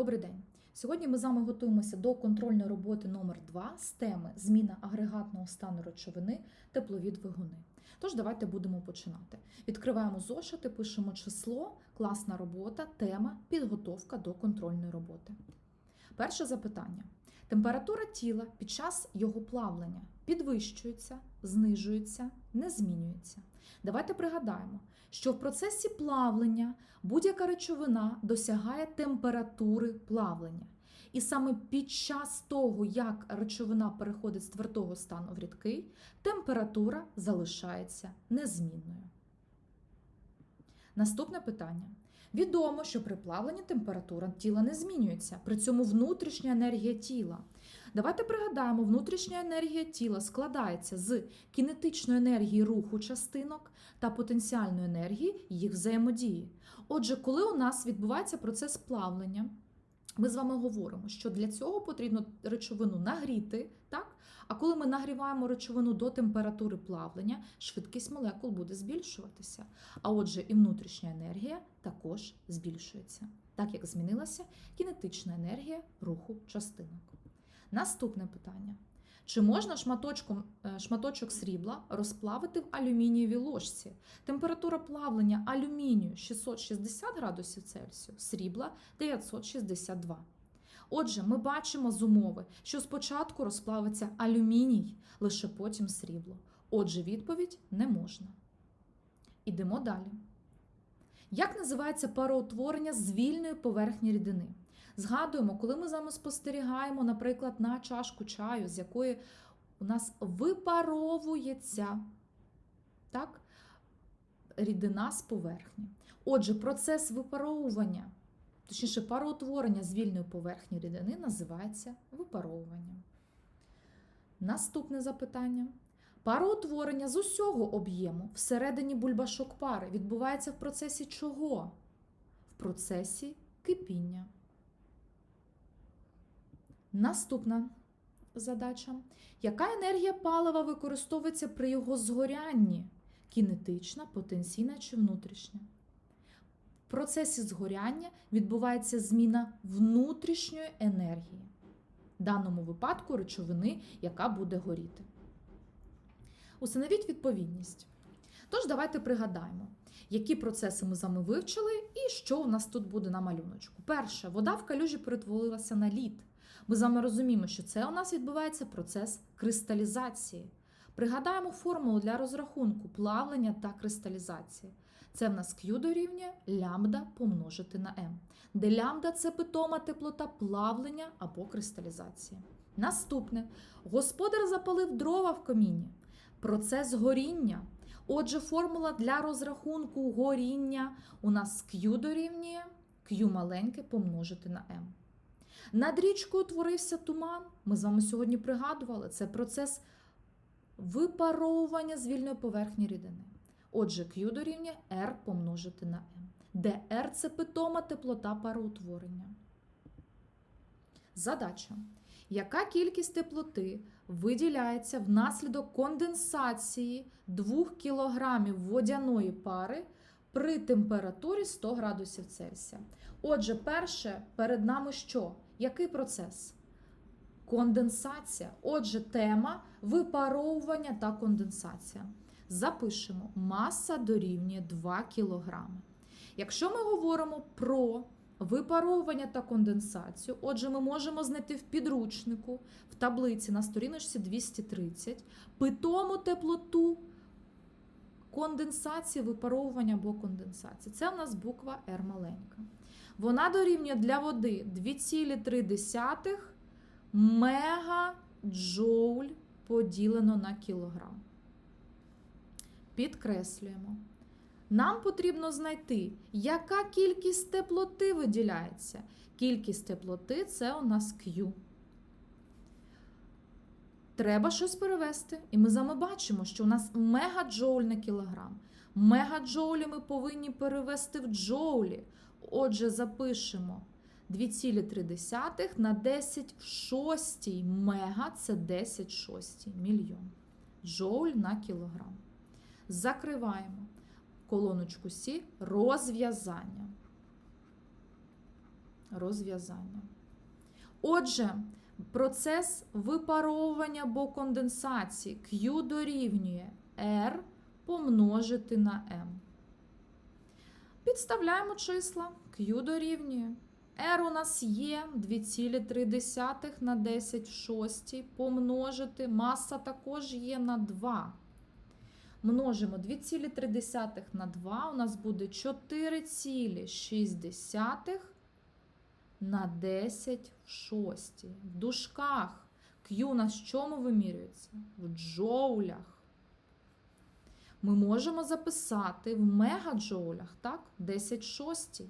Добрий день. Сьогодні ми з вами готуємося до контрольної роботи номер 2 з теми зміна агрегатного стану речовини теплові двигуни. Тож давайте будемо починати. Відкриваємо зошити, пишемо число, класна робота, тема, підготовка до контрольної роботи. Перше запитання. Температура тіла під час його плавлення підвищується, знижується, не змінюється. Давайте пригадаємо, що в процесі плавлення будь-яка речовина досягає температури плавлення. І саме під час того, як речовина переходить з твердого стану в рідкий, температура залишається незмінною. Наступне питання. Відомо, що при плавленні температура тіла не змінюється, при цьому внутрішня енергія тіла. Давайте пригадаємо, внутрішня енергія тіла складається з кінетичної енергії руху частинок та потенціальної енергії їх взаємодії. Отже, коли у нас відбувається процес плавлення, ми з вами говоримо, що для цього потрібно речовину нагріти, так? А коли ми нагріваємо речовину до температури плавлення, швидкість молекул буде збільшуватися. А отже, і внутрішня енергія також збільшується, так як змінилася кінетична енергія руху частинок. Наступне питання. Чи можна шматочком, е, шматочок срібла розплавити в алюмінієвій ложці? Температура плавлення алюмінію 660 градусів Цельсію, срібла 962. Отже, ми бачимо з умови, що спочатку розплавиться алюміній, лише потім срібло. Отже, відповідь не можна. Ідемо далі. Як називається пароутворення з вільної поверхні рідини? Згадуємо, коли ми з вами спостерігаємо, наприклад, на чашку чаю, з якої у нас випаровується так, рідина з поверхні. Отже, процес випаровування, точніше, пароутворення з вільної поверхні рідини називається випаровуванням. Наступне запитання. Пароутворення з усього об'єму всередині бульбашок пари відбувається в процесі чого? В процесі кипіння. Наступна задача. Яка енергія палива використовується при його згорянні? Кінетична, потенційна чи внутрішня? В процесі згоряння відбувається зміна внутрішньої енергії, в даному випадку речовини, яка буде горіти. Установіть відповідність. Тож, давайте пригадаємо, які процеси ми з вами вивчили і що у нас тут буде на малюночку. Перше, вода в калюжі перетворилася на лід. Ми з вами розуміємо, що це у нас відбувається процес кристалізації. Пригадаємо формулу для розрахунку плавлення та кристалізації. Це в нас Q дорівнює лямбда помножити на m, де лямбда це питома теплота плавлення або кристалізації. Наступне, господар запалив дрова в каміні. Процес горіння. Отже, формула для розрахунку горіння у нас Q дорівнює Q маленьке помножити на m. Над річкою утворився туман. Ми з вами сьогодні пригадували, це процес випаровування з вільної поверхні рідини. Отже, Q дорівнює R помножити на M, де R це питома теплота пароутворення. Задача. Яка кількість теплоти виділяється внаслідок конденсації 2 кг водяної пари при температурі 100 градусів Цельсія? Отже, перше перед нами що? Який процес? Конденсація. Отже, тема випаровування та конденсація. Запишемо, маса дорівнює 2 кг. Якщо ми говоримо про випаровування та конденсацію, отже, ми можемо знайти в підручнику, в таблиці на сторіночці 230 питому теплоту конденсації, випаровування або конденсації. Це у нас буква R маленька. Вона дорівнює для води 2,3 мегаджоуль поділено на кілограм. Підкреслюємо. Нам потрібно знайти, яка кількість теплоти виділяється. Кількість теплоти це у нас Q. Треба щось перевести. І ми з бачимо, що у нас мегаджоуль на кілограм. Мегаджоулі ми повинні перевести в джоулі. Отже, запишемо 2,3 на 10 в 6 мега це 10 в 6 мільйон. Джоуль на кілограм. Закриваємо колоночку Сі розв'язання. розв'язання. Отже, процес випаровування або конденсації Q дорівнює R помножити на M. Підставляємо числа. Q дорівнює. R у нас є 2,3 на 10 в 6 помножити. Маса також є на 2. Множимо 2,3 на 2. У нас буде 4,6 на 10 в 6. В дужках Q у нас в чому вимірюється? В джоулях. Ми можемо записати в мегаджоулях, так? 10 в 6.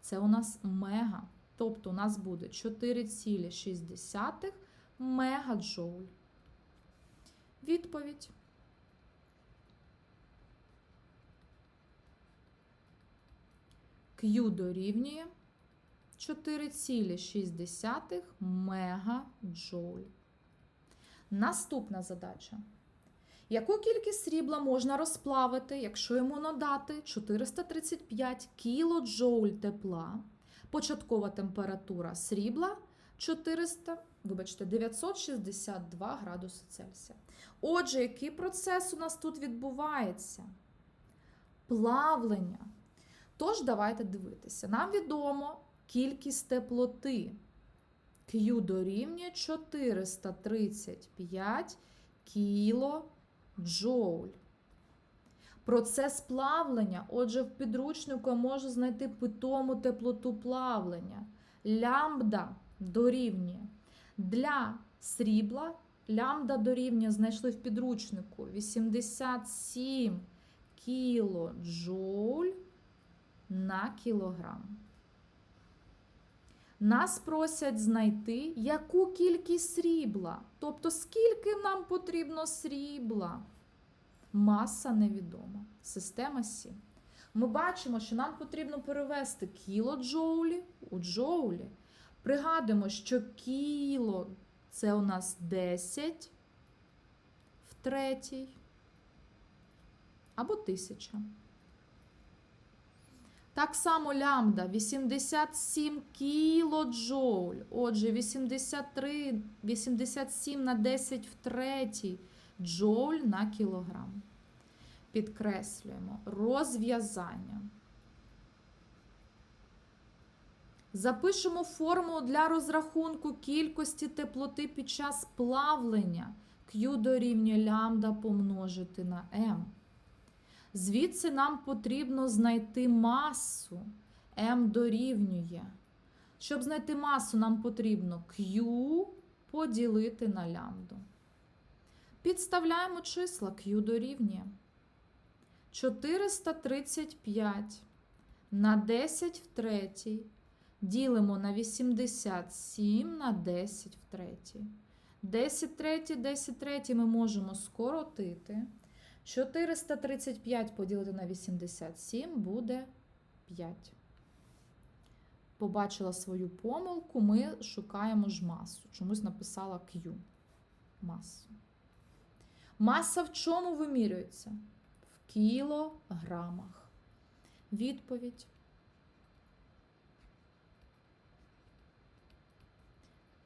Це у нас мега. Тобто у нас буде 4,6 мегаджоуль. Відповідь. Q дорівнює 4,6 мегаджоуль. Наступна задача. Яку кількість срібла можна розплавити, якщо йому надати 435 кілоджоуль тепла? Початкова температура срібла 400, вибачте, 962 градуси Цельсія. Отже, який процес у нас тут відбувається? Плавлення. Тож, давайте дивитися. Нам відомо кількість теплоти. Q дорівнює 435 кілоджоуль. Процес плавлення. Отже, в підручнику я можу знайти питому теплоту плавлення. Лямбда дорівнює. Для срібла лямбда дорівнює, знайшли в підручнику 87 кілоджоуль на кілограм. Нас просять знайти, яку кількість срібла. Тобто, скільки нам потрібно срібла. Маса невідома. Система Сі. Ми бачимо, що нам потрібно перевести кілоджоулі у джоулі. Пригадуємо, що кіло це у нас 10 в третій або тисяча. Так само лямбда 87 кілоджоуль. Отже, 83, 87 на 10 в третій джоуль на кілограм. Підкреслюємо розв'язання. Запишемо формулу для розрахунку кількості теплоти під час плавлення. Q дорівнює лямбда помножити на m. Звідси нам потрібно знайти масу. m дорівнює. Щоб знайти масу, нам потрібно Q поділити на лямбду. Підставляємо числа Q дорівнює. 435 на 10 в третій. Ділимо на 87 на 10 в третій. 10 третій, 10 третій ми можемо скоротити. 435 поділити на 87 буде 5. Побачила свою помилку, ми шукаємо ж масу. Чомусь написала Q. Масу. Маса в чому вимірюється? В кілограмах. Відповідь.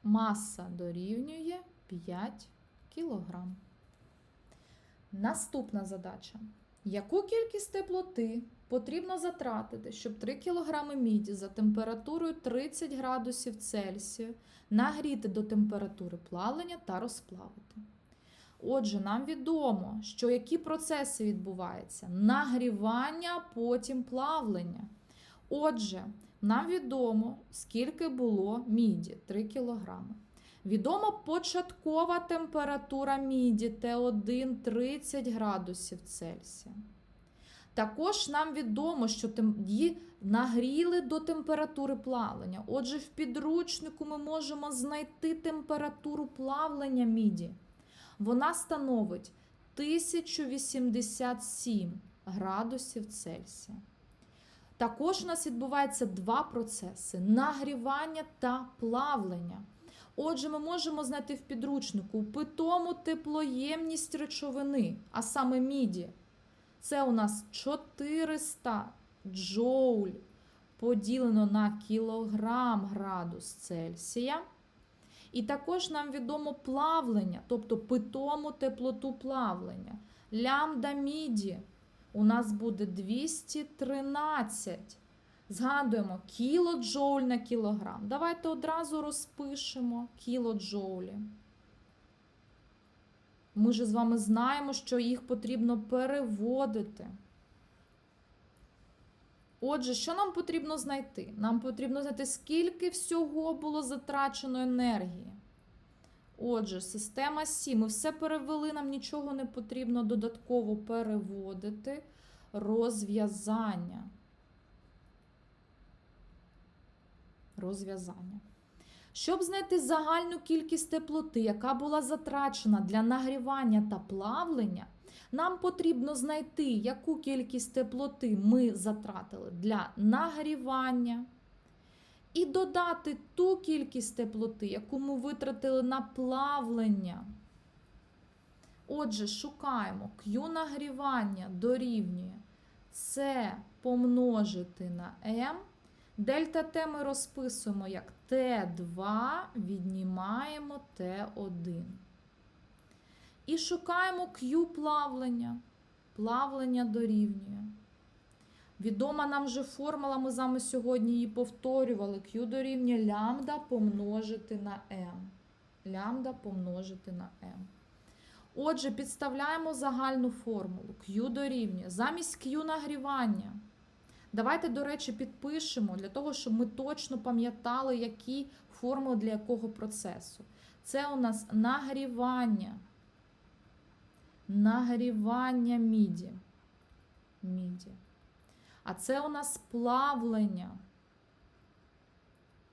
Маса дорівнює 5 кілограм. Наступна задача. Яку кількість теплоти потрібно затратити, щоб 3 кг міді за температурою 30 градусів Цельсію нагріти до температури плавлення та розплавити? Отже, нам відомо, що які процеси відбуваються: нагрівання, потім плавлення. Отже, нам відомо, скільки було міді 3 кг. Відома початкова температура міді Т1 30 градусів Цельсія. Також нам відомо, що її нагріли до температури плавлення. Отже, в підручнику ми можемо знайти температуру плавлення міді. Вона становить 1087 градусів Цельсія. Також у нас відбуваються два процеси: нагрівання та плавлення. Отже, ми можемо знайти в підручнику питому теплоємність речовини, а саме міді. Це у нас 400 джоуль поділено на кілограм градус Цельсія. І також нам відомо плавлення, тобто питому теплоту плавлення. Лямбда міді у нас буде 213. Згадуємо кілоджоуль на кілограм. Давайте одразу розпишемо кілоджоулі. Ми ж з вами знаємо, що їх потрібно переводити. Отже, що нам потрібно знайти? Нам потрібно знайти, скільки всього було затрачено енергії. Отже, система Сі. Ми все перевели, нам нічого не потрібно додатково переводити. Розв'язання. Розв'язання. Щоб знайти загальну кількість теплоти, яка була затрачена для нагрівання та плавлення, нам потрібно знайти, яку кількість теплоти ми затратили для нагрівання, і додати ту кількість теплоти, яку ми витратили на плавлення. Отже, шукаємо Q нагрівання дорівнює С помножити на М. Дельта Т ми розписуємо як Т2 віднімаємо Т1. І шукаємо Q плавлення. Плавлення дорівнює. Відома нам вже формула, ми з вами сьогодні її повторювали. Q дорівнює лямбда помножити на m. Лямбда помножити на m. Отже, підставляємо загальну формулу. Q дорівнює. Замість Q нагрівання. Давайте, до речі, підпишемо для того, щоб ми точно пам'ятали, які формули для якого процесу. Це у нас нагрівання. Нагрівання міді. Міді. А це у нас плавлення.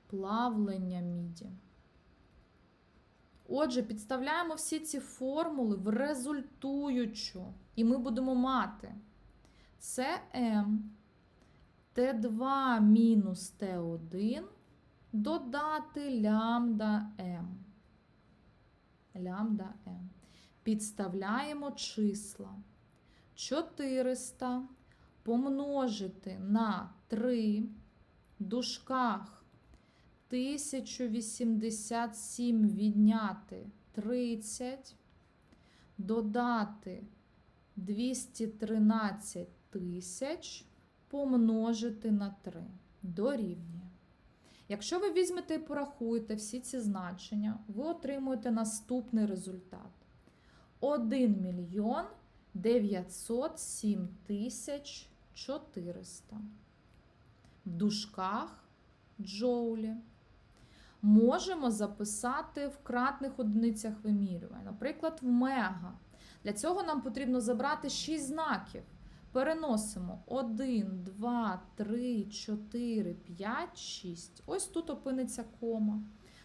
Плавлення міді. Отже, підставляємо всі ці формули в результуючу. І ми будемо мати CM Т2 мінус Т1 додати лямбда М. Лямбда М. Підставляємо числа. 400 помножити на 3 в дужках 1087 відняти 30, додати 213 тисяч помножити на 3 дорівнює. Якщо ви візьмете і порахуєте всі ці значення, ви отримуєте наступний результат. 1 мільйон 907 тисяч 400. В дужках джоулі. Можемо записати в кратних одиницях вимірювання. Наприклад, в мега. Для цього нам потрібно забрати 6 знаків. Переносимо 1, 2, 3, 4, 5, 6. Ось тут опиниться кома.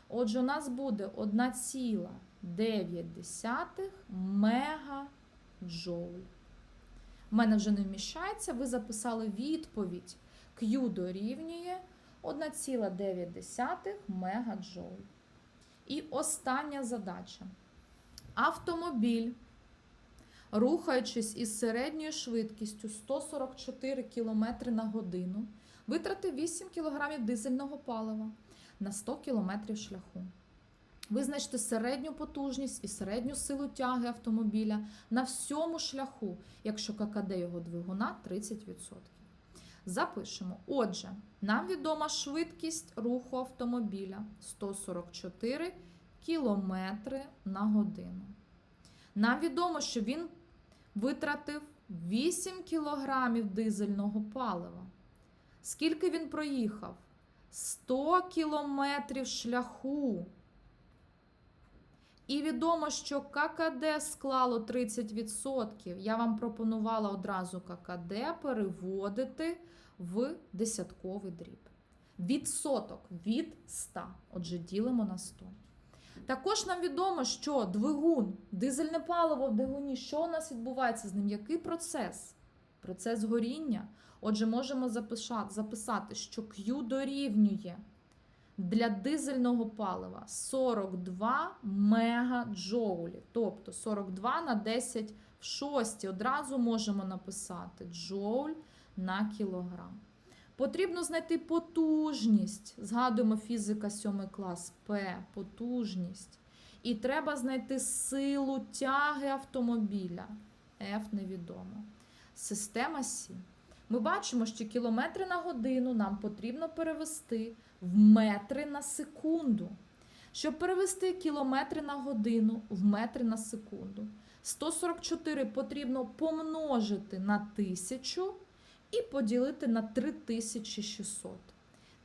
Отже, у нас буде 1,9 мегаджоуль. У мене вже не вміщається, ви записали відповідь. Q дорівнює 1,9 мегаджоуль. І остання задача. Автомобіль рухаючись із середньою швидкістю 144 км на годину, витратив 8 кг дизельного палива на 100 км шляху. Визначте середню потужність і середню силу тяги автомобіля на всьому шляху, якщо ККД його двигуна 30%. Запишемо. Отже, нам відома швидкість руху автомобіля 144 км на годину. Нам відомо, що він витратив 8 кілограмів дизельного палива. Скільки він проїхав? 100 кілометрів шляху. І відомо, що ККД склало 30%. Я вам пропонувала одразу ККД переводити в десятковий дріб. Відсоток від 100. Отже, ділимо на 100. Також нам відомо, що двигун, дизельне паливо в двигуні, що у нас відбувається з ним? Який процес? Процес горіння. Отже, можемо записати, що Q дорівнює для дизельного палива 42 мегаджоулі. Тобто 42 на 10 в 6. Одразу можемо написати джоуль на кілограм. Потрібно знайти потужність. Згадуємо фізика 7 клас П, потужність. І треба знайти силу тяги автомобіля. F невідомо. Система Сі. Ми бачимо, що кілометри на годину нам потрібно перевести в метри на секунду. Щоб перевести кілометри на годину в метри на секунду, 144 потрібно помножити на 1000 і поділити на 3600.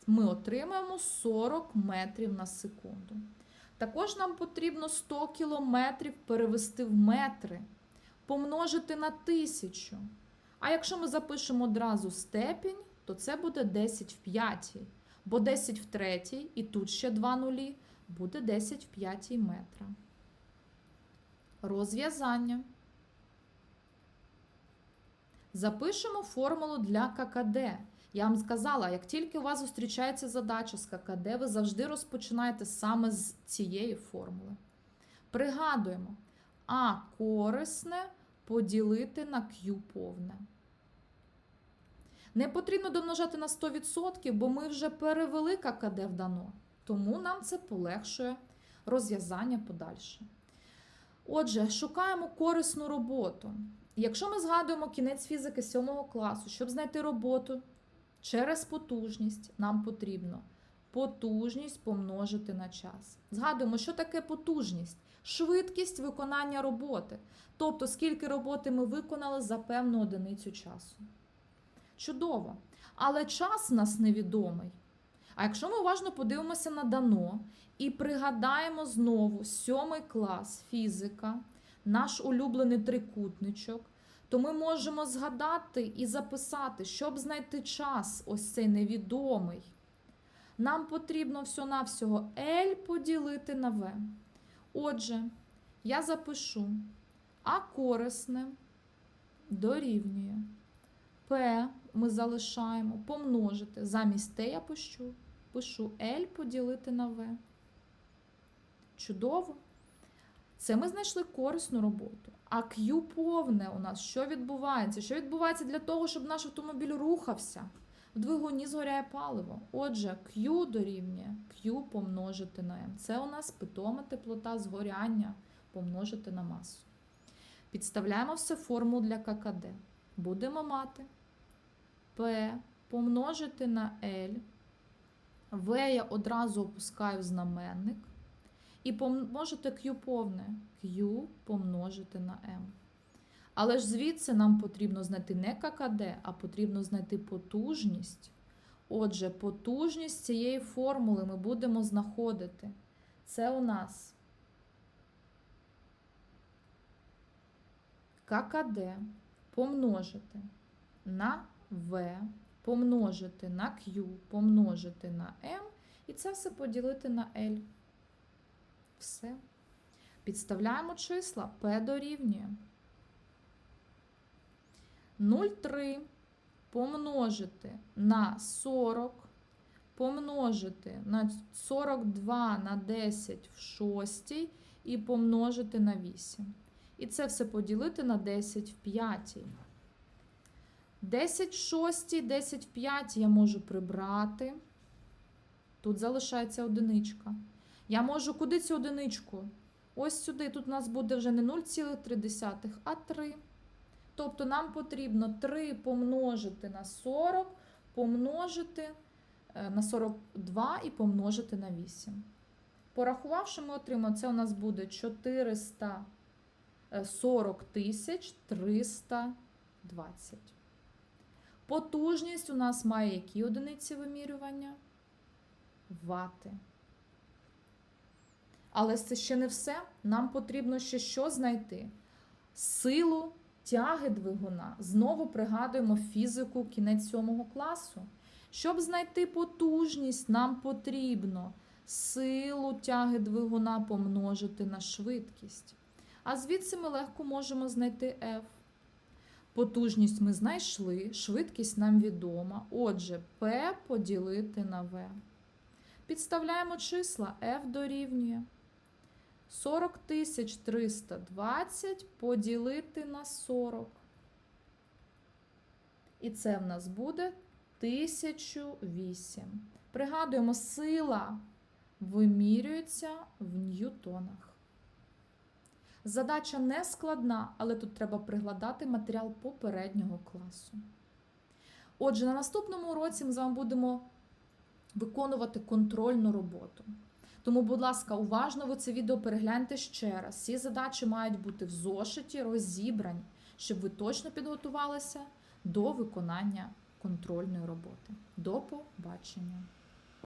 Ми отримаємо 40 метрів на секунду. Також нам потрібно 100 кілометрів перевести в метри, помножити на 1000. А якщо ми запишемо одразу степінь, то це буде 10 в 5. Бо 10 в 3 і тут ще 2 нулі буде 10 в 5 метра. Розв'язання. Запишемо формулу для ККД. Я вам сказала, як тільки у вас зустрічається задача з ККД, ви завжди розпочинаєте саме з цієї формули. Пригадуємо, А корисне поділити на Q повне. Не потрібно домножати на 100%, бо ми вже перевели ККД в дано. Тому нам це полегшує розв'язання подальше. Отже, шукаємо корисну роботу. Якщо ми згадуємо кінець фізики 7 класу, щоб знайти роботу через потужність, нам потрібно потужність помножити на час. Згадуємо, що таке потужність? Швидкість виконання роботи. Тобто, скільки роботи ми виконали за певну одиницю часу. Чудово. Але час нас невідомий. А якщо ми уважно подивимося на дано і пригадаємо знову сьомий клас фізика, наш улюблений трикутничок, то ми можемо згадати і записати, щоб знайти час, ось цей невідомий. Нам потрібно всього-навсього L поділити на V. Отже, я запишу А корисне дорівнює. P ми залишаємо помножити. Замість Т я пишу, пишу L поділити на V. Чудово. Це ми знайшли корисну роботу. А Q повне у нас що відбувається? Що відбувається для того, щоб наш автомобіль рухався? В двигуні згоряє паливо. Отже, Q дорівнює Q помножити на M. Це у нас питома теплота згоряння помножити на масу. Підставляємо все формулу для ККД. Будемо мати P помножити на L. В я одразу опускаю знаменник. І помножити Q повне. Q помножити на M. Але ж звідси нам потрібно знайти не ККД, а потрібно знайти потужність. Отже, потужність цієї формули ми будемо знаходити. Це у нас ККД помножити на В, помножити на Q, помножити на M, і це все поділити на L. Все. Підставляємо числа P дорівнює. 0,3 помножити на 40, помножити на 42 на 10 в 6 і помножити на 8. І це все поділити на 10 в 5. 10 в 6, 10 в 5 я можу прибрати. Тут залишається одиничка. Я можу куди цю одиничку? Ось сюди. Тут у нас буде вже не 0,3, а 3. Тобто нам потрібно 3 помножити на 40, помножити на 42 і помножити на 8. Порахувавши, ми отримаємо, це у нас буде 440 тисяч 320. Потужність у нас має які одиниці вимірювання? Вати. Але це ще не все. Нам потрібно ще що знайти? Силу тяги двигуна. Знову пригадуємо фізику кінець 7 класу. Щоб знайти потужність, нам потрібно силу тяги двигуна помножити на швидкість. А звідси ми легко можемо знайти F. Потужність ми знайшли, швидкість нам відома. Отже, P поділити на V. Підставляємо числа F дорівнює. 40 320 поділити на 40. І це в нас буде 1008. Пригадуємо, сила вимірюється в ньютонах. Задача не складна, але тут треба пригладати матеріал попереднього класу. Отже, на наступному уроці ми з вами будемо виконувати контрольну роботу. Тому, будь ласка, уважно ви це відео перегляньте ще раз. Всі задачі мають бути в зошиті, розібрані, щоб ви точно підготувалися до виконання контрольної роботи. До побачення!